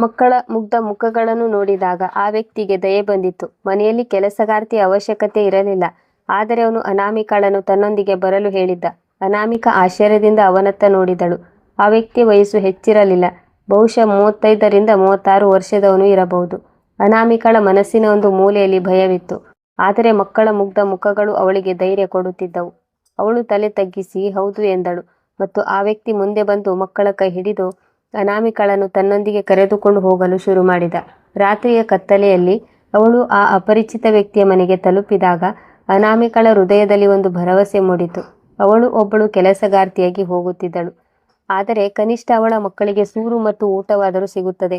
ಮಕ್ಕಳ ಮುಗ್ಧ ಮುಖಗಳನ್ನು ನೋಡಿದಾಗ ಆ ವ್ಯಕ್ತಿಗೆ ದಯೆ ಬಂದಿತ್ತು. ಮನೆಯಲ್ಲಿ ಕೆಲಸಗಾರ್ತಿಯ ಅವಶ್ಯಕತೆ ಇರಲಿಲ್ಲ. ಆದರೆ ಅವನು ಅನಾಮಿಕಳನ್ನು ತನ್ನೊಂದಿಗೆ ಬರಲು ಹೇಳಿದ್ದ. ಅನಾಮಿಕ ಆಶ್ಚರ್ಯದಿಂದ ಅವನತ್ತ ನೋಡಿದಳು. ಆ ವ್ಯಕ್ತಿ ವಯಸ್ಸು ಹೆಚ್ಚಿರಲಿಲ್ಲ. ಬಹುಶಃ ಮೂವತ್ತೈದರಿಂದ ಮೂವತ್ತಾರು ವರ್ಷದವನು ಇರಬಹುದು. ಅನಾಮಿಕಳ ಮನಸ್ಸಿನ ಒಂದು ಮೂಲೆಯಲ್ಲಿ ಭಯವಿತ್ತು. ಆದರೆ ಮಕ್ಕಳ ಮುಗ್ಧ ಮುಖಗಳು ಅವಳಿಗೆ ಧೈರ್ಯ ಕೊಡುತ್ತಿದ್ದವು. ಅವಳು ತಲೆ ತಗ್ಗಿಸಿ, ಹೌದು ಎಂದಳು. ಮತ್ತು ಆ ವ್ಯಕ್ತಿ ಮುಂದೆ ಬಂದು ಮಕ್ಕಳ ಕೈ ಹಿಡಿದು ಅನಾಮಿಕಳನ್ನು ತನ್ನೊಂದಿಗೆ ಕರೆದುಕೊಂಡು ಹೋಗಲು ಶುರು ಮಾಡಿದ. ರಾತ್ರಿಯ ಕತ್ತಲೆಯಲ್ಲಿ ಅವಳು ಆ ಅಪರಿಚಿತ ವ್ಯಕ್ತಿಯ ಮನೆಗೆ ತಲುಪಿದಾಗ ಅನಾಮಿಕಳ ಹೃದಯದಲ್ಲಿ ಒಂದು ಭರವಸೆ ಮೂಡಿತು. ಅವಳು ಒಬ್ಬಳು ಕೆಲಸಗಾರ್ತಿಯಾಗಿ ಹೋಗುತ್ತಿದ್ದಳು. ಆದರೆ ಕನಿಷ್ಠ ಅವಳ ಮಕ್ಕಳಿಗೆ ಸೂರು ಮತ್ತು ಊಟವಾದರೂ ಸಿಗುತ್ತದೆ.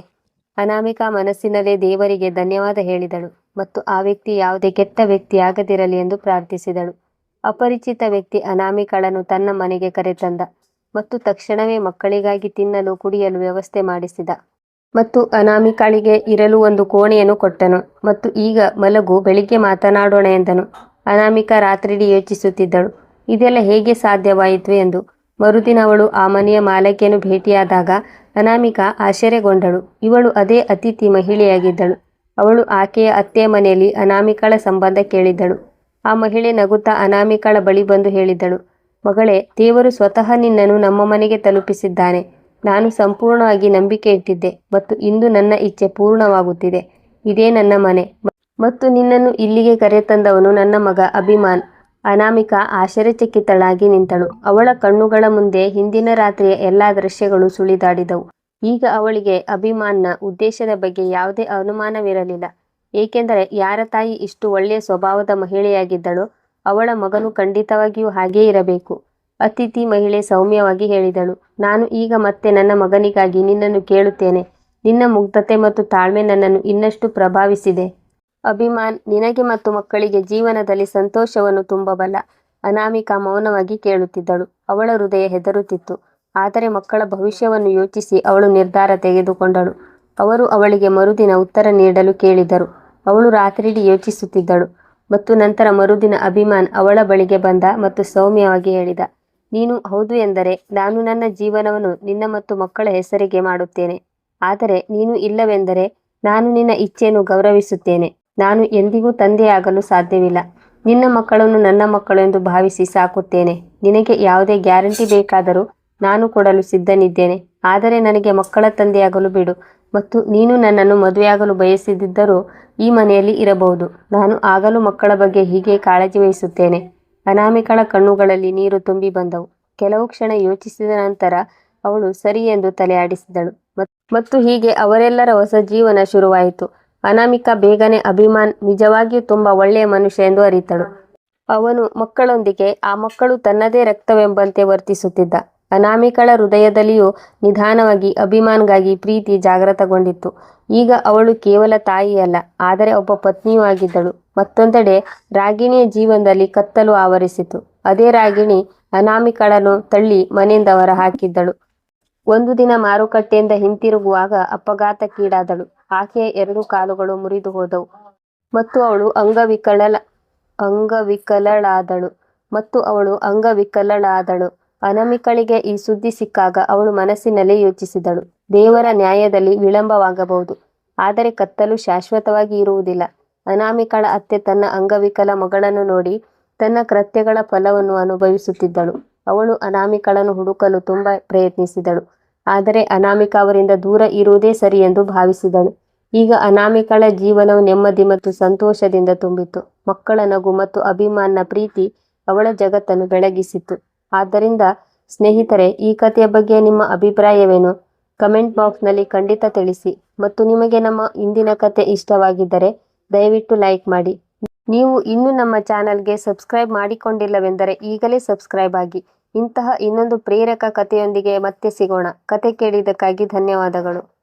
ಅನಾಮಿಕಾ ಮನಸ್ಸಿನಲ್ಲೇ ದೇವರಿಗೆ ಧನ್ಯವಾದ ಹೇಳಿದಳು. ಮತ್ತು ಆ ವ್ಯಕ್ತಿ ಯಾವುದೇ ಕೆಟ್ಟ ವ್ಯಕ್ತಿಯಾಗದಿರಲಿ ಎಂದು ಪ್ರಾರ್ಥಿಸಿದಳು. ಅಪರಿಚಿತ ವ್ಯಕ್ತಿ ಅನಾಮಿಕಳನ್ನು ತನ್ನ ಮನೆಗೆ ಕರೆತಂದ ಮತ್ತು ತಕ್ಷಣವೇ ಮಕ್ಕಳಿಗಾಗಿ ತಿನ್ನಲು ಕುಡಿಯಲು ವ್ಯವಸ್ಥೆ ಮಾಡಿಸಿದ. ಮತ್ತು ಅನಾಮಿಕಳಿಗೆ ಇರಲು ಒಂದು ಕೋಣೆಯನ್ನು ಕೊಟ್ಟನು ಮತ್ತು ಈಗ ಮಲಗು, ಬೆಳಿಗ್ಗೆ ಮಾತನಾಡೋಣ ಎಂದನು. ಅನಾಮಿಕ ರಾತ್ರಿಡಿ ಯೋಚಿಸುತ್ತಿದ್ದಳು, ಇದೆಲ್ಲ ಹೇಗೆ ಸಾಧ್ಯವಾಯಿತು ಎಂದು. ಮರುದಿನ ಅವಳು ಆ ಮನೆಯ ಮಾಲಕಿಯನ್ನು ಭೇಟಿಯಾದಾಗ ಅನಾಮಿಕ ಆಶ್ಚರ್ಯಗೊಂಡಳು. ಇವಳು ಅದೇ ಅತಿಥಿ ಮಹಿಳೆಯಾಗಿದ್ದಳು. ಅವಳು ಆಕೆಯ ಅತ್ತೆಯ ಮನೆಯಲ್ಲಿ ಅನಾಮಿಕಳ ಸಂಬಂಧ ಕೇಳಿದ್ದಳು. ಆ ಮಹಿಳೆ ನಗುತ್ತಾ ಅನಾಮಿಕಳ ಬಳಿ ಬಂದು ಹೇಳಿದ್ದಳು, ಮಗಳೇ, ದೇವರು ಸ್ವತಃ ನಿನ್ನನ್ನು ನಮ್ಮ ಮನೆಗೆ ತಲುಪಿಸಿದ್ದಾನೆ. ನಾನು ಸಂಪೂರ್ಣವಾಗಿ ನಂಬಿಕೆ ಇಟ್ಟಿದ್ದೆ ಮತ್ತು ಇಂದು ನನ್ನ ಇಚ್ಛೆ ಪೂರ್ಣವಾಗುತ್ತಿದೆ. ಇದೇ ನನ್ನ ಮನೆ. ಮತ್ತು ನಿನ್ನನ್ನು ಇಲ್ಲಿಗೆ ಕರೆತಂದವನು ನನ್ನ ಮಗ ಅಭಿಮಾನ್. ಅನಾಮಿಕಾ ಆಶ್ಚರ್ಯಚಕಿತಳಾಗಿ ನಿಂತಳು. ಅವಳ ಕಣ್ಣುಗಳ ಮುಂದೆ ಹಿಂದಿನ ರಾತ್ರಿಯ ಎಲ್ಲಾ ದೃಶ್ಯಗಳು ಸುಳಿದಾಡಿದವು. ಈಗ ಅವಳಿಗೆ ಅಭಿಮಾನ್ನ ಉದ್ದೇಶದ ಬಗ್ಗೆ ಯಾವುದೇ ಅನುಮಾನವಿರಲಿಲ್ಲ. ಏಕೆಂದರೆ ಯಾರ ತಾಯಿ ಇಷ್ಟು ಒಳ್ಳೆಯ ಸ್ವಭಾವದ ಮಹಿಳೆಯಾಗಿದ್ದಳೋ, ಅವಳ ಮಗನು ಖಂಡಿತವಾಗಿಯೂ ಹಾಗೇ ಇರಬೇಕು. ಅತಿಥಿ ಮಹಿಳೆ ಸೌಮ್ಯವಾಗಿ ಹೇಳಿದಳು, ನಾನು ಈಗ ಮತ್ತೆ ನನ್ನ ಮಗನಿಗಾಗಿ ನಿನ್ನನ್ನು ಕೇಳುತ್ತೇನೆ. ನಿನ್ನ ಮುಗ್ಧತೆ ಮತ್ತು ತಾಳ್ಮೆ ನನ್ನನ್ನು ಇನ್ನಷ್ಟು ಪ್ರಭಾವಿಸಿದೆ. ಅಭಿಮಾನ್, ನಿನಗೆ ಮತ್ತು ಮಕ್ಕಳಿಗೆ ಜೀವನದಲ್ಲಿ ಸಂತೋಷವನ್ನು ತುಂಬಬಲ್ಲ ಅನಾಮಿಕಾ ಮೌನವಾಗಿ ಕೇಳುತ್ತಿದ್ದಳು. ಅವಳ ಹೃದಯ ಹೆದರುತ್ತಿತ್ತು. ಆದರೆ ಮಕ್ಕಳ ಭವಿಷ್ಯವನ್ನು ಯೋಚಿಸಿ ಅವಳು ನಿರ್ಧಾರ ತೆಗೆದುಕೊಂಡಳು. ಅವರು ಅವಳಿಗೆ ಮರುದಿನ ಉತ್ತರ ನೀಡಲು ಕೇಳಿದರು. ಅವಳು ರಾತ್ರಿಡಿ ಯೋಚಿಸುತ್ತಿದ್ದಳು. ಮತ್ತು ನಂತರ ಮರುದಿನ ಅಭಿಮಾನ್ ಅವಳ ಬಳಿಗೆ ಬಂದ ಮತ್ತು ಸೌಮ್ಯವಾಗಿ ಹೇಳಿದ, ನೀನು ಹೌದು ಎಂದರೆ ನಾನು ನನ್ನ ಜೀವನವನ್ನು ನಿನ್ನ ಮತ್ತು ಮಕ್ಕಳ ಹೆಸರಿಗೆ ಮಾಡುತ್ತೇನೆ. ಆದರೆ ನೀನು ಇಲ್ಲವೆಂದರೆ ನಾನು ನಿನ್ನ ಇಚ್ಛೆಯನ್ನು ಗೌರವಿಸುತ್ತೇನೆ. ನಾನು ಎಂದಿಗೂ ತಂದೆಯಾಗಲು ಸಾಧ್ಯವಿಲ್ಲ. ನಿನ್ನ ಮಕ್ಕಳನ್ನು ನನ್ನ ಮಕ್ಕಳು ಎಂದು ಭಾವಿಸಿ ಸಾಕುತ್ತೇನೆ. ನಿನಗೆ ಯಾವುದೇ ಗ್ಯಾರಂಟಿ ಬೇಕಾದರೂ ನಾನು ಕೊಡಲು ಸಿದ್ಧನಿದ್ದೇನೆ. ಆದರೆ ನನಗೆ ಮಕ್ಕಳ ತಂದೆಯಾಗಲು ಬಿಡು. ಮತ್ತು ನೀನು ನನ್ನನ್ನು ಮದುವೆಯಾಗಲು ಬಯಸಿದ್ದರೂ ಈ ಮನೆಯಲ್ಲಿ ಇರಬಹುದು. ನಾನು ಆಗಲೂ ಮಕ್ಕಳ ಬಗ್ಗೆ ಹೀಗೆ ಕಾಳಜಿ ವಹಿಸುತ್ತೇನೆ. ಅನಾಮಿಕಳ ಕಣ್ಣುಗಳಲ್ಲಿ ನೀರು ತುಂಬಿ ಬಂದವು. ಕೆಲವು ಕ್ಷಣ ಯೋಚಿಸಿದ ನಂತರ ಅವಳು ಸರಿ ಎಂದು ತಲೆಯಾಡಿಸಿದಳು. ಮತ್ತು ಹೀಗೆ ಅವರೆಲ್ಲರ ಹೊಸ ಜೀವನ ಶುರುವಾಯಿತು. ಅನಾಮಿಕಾ ಬೇಗನೆ ಅಭಿಮಾನ್ ನಿಜವಾಗಿಯೂ ತುಂಬಾ ಒಳ್ಳೆಯ ಮನುಷ್ಯ ಎಂದು ಅರಿತಳು. ಅವನು ಮಕ್ಕಳೊಂದಿಗೆ ಆ ಮಕ್ಕಳು ತನ್ನದೇ ರಕ್ತವೆಂಬಂತೆ ವರ್ತಿಸುತ್ತಿದ್ದ. ಅನಾಮಿಕಳ ಹೃದಯದಲ್ಲಿಯೂ ನಿಧಾನವಾಗಿ ಅಭಿಮಾನ್ಗಾಗಿ ಪ್ರೀತಿ ಜಾಗೃತಗೊಂಡಿತ್ತು. ಈಗ ಅವಳು ಕೇವಲ ತಾಯಿಯಲ್ಲ, ಆದರೆ ಒಬ್ಬ ಪತ್ನಿಯೂ ಆಗಿದ್ದಳು. ಮತ್ತೊಂದೆಡೆ ರಾಗಿಣಿಯ ಜೀವನದಲ್ಲಿ ಕತ್ತಲು ಆವರಿಸಿತು. ಅದೇ ರಾಗಿಣಿ ಅನಾಮಿಕಳನ್ನು ತಳ್ಳಿ ಮನೆಯಿಂದ ಹೊರ ಹಾಕಿದ್ದಳು ಒಂದು ದಿನ ಮಾರುಕಟ್ಟೆಯಿಂದ ಹಿಂತಿರುಗುವಾಗ ಅಪಘಾತಕ್ಕೀಡಾದಳು. ಆಕೆಯ ಎರಡು ಕಾಲುಗಳು ಮುರಿದು ಹೋದವು. ಮತ್ತು ಅವಳು ಅಂಗವಿಕಲ ಅಂಗವಿಕಲಳಾದಳು. ಮತ್ತು ಅವಳು ಅಂಗವಿಕಲಳಾದಳು. ಅನಾಮಿಕಳಿಗೆ ಈ ಸುದ್ದಿ ಸಿಕ್ಕಾಗ ಅವಳು ಮನಸ್ಸಿನಲ್ಲಿ ಯೋಚಿಸಿದಳು. ದೇವರ ನ್ಯಾಯದಲ್ಲಿ ವಿಳಂಬವಾಗಬಹುದು. ಆದರೆ ಕತ್ತಲು ಶಾಶ್ವತವಾಗಿ ಇರುವುದಿಲ್ಲ. ಅನಾಮಿಕಳ ಅತ್ತೆ ತನ್ನ ಅಂಗವಿಕಲ ಮಗಳನ್ನು ನೋಡಿ ತನ್ನ ಕೃತ್ಯಗಳ ಫಲವನ್ನು ಅನುಭವಿಸುತ್ತಿದ್ದಳು. ಅವಳು ಅನಾಮಿಕಳನ್ನು ಹುಡುಕಲು ತುಂಬಾ ಪ್ರಯತ್ನಿಸಿದಳು. ಆದರೆ ಅನಾಮಿಕ ಅವರಿಂದ ದೂರ ಇರುವುದೇ ಸರಿ ಎಂದು ಭಾವಿಸಿದಳು. ಈಗ ಅನಾಮಿಕಳ ಜೀವನವು ನೆಮ್ಮದಿ ಮತ್ತು ಸಂತೋಷದಿಂದ ತುಂಬಿತ್ತು. ಮಕ್ಕಳ ನಗು ಮತ್ತು ಅಭಿಮಾನ ಪ್ರೀತಿ ಅವಳ ಜಗತ್ತನ್ನು ಬೆಳಗಿಸಿತು ಆದ್ದರಿಂದ, ಸ್ನೇಹಿತರೆ, ಈ ಕಥೆಯ ಬಗ್ಗೆ ನಿಮ್ಮ ಅಭಿಪ್ರಾಯವೇನು? ಕಮೆಂಟ್ ಬಾಕ್ಸ್ನಲ್ಲಿ ಖಂಡಿತ ತಿಳಿಸಿ. ಮತ್ತು ನಿಮಗೆ ನಮ್ಮ ಇಂದಿನ ಕತೆ ಇಷ್ಟವಾಗಿದ್ದರೆ, ದಯವಿಟ್ಟು ಲೈಕ್ ಮಾಡಿ. ನೀವು ಇನ್ನೂ ನಮ್ಮ ಚಾನಲ್ಗೆ ಸಬ್ಸ್ಕ್ರೈಬ್ ಮಾಡಿಕೊಂಡಿಲ್ಲವೆಂದರೆ ಈಗಲೇ ಸಬ್ಸ್ಕ್ರೈಬ್ ಆಗಿ. ಇಂತಹ ಇನ್ನೊಂದು ಪ್ರೇರಕ ಕಥೆಯೊಂದಿಗೆ ಮತ್ತೆ ಸಿಗೋಣ. ಕತೆ ಕೇಳಿದ್ದಕ್ಕಾಗಿ ಧನ್ಯವಾದಗಳು.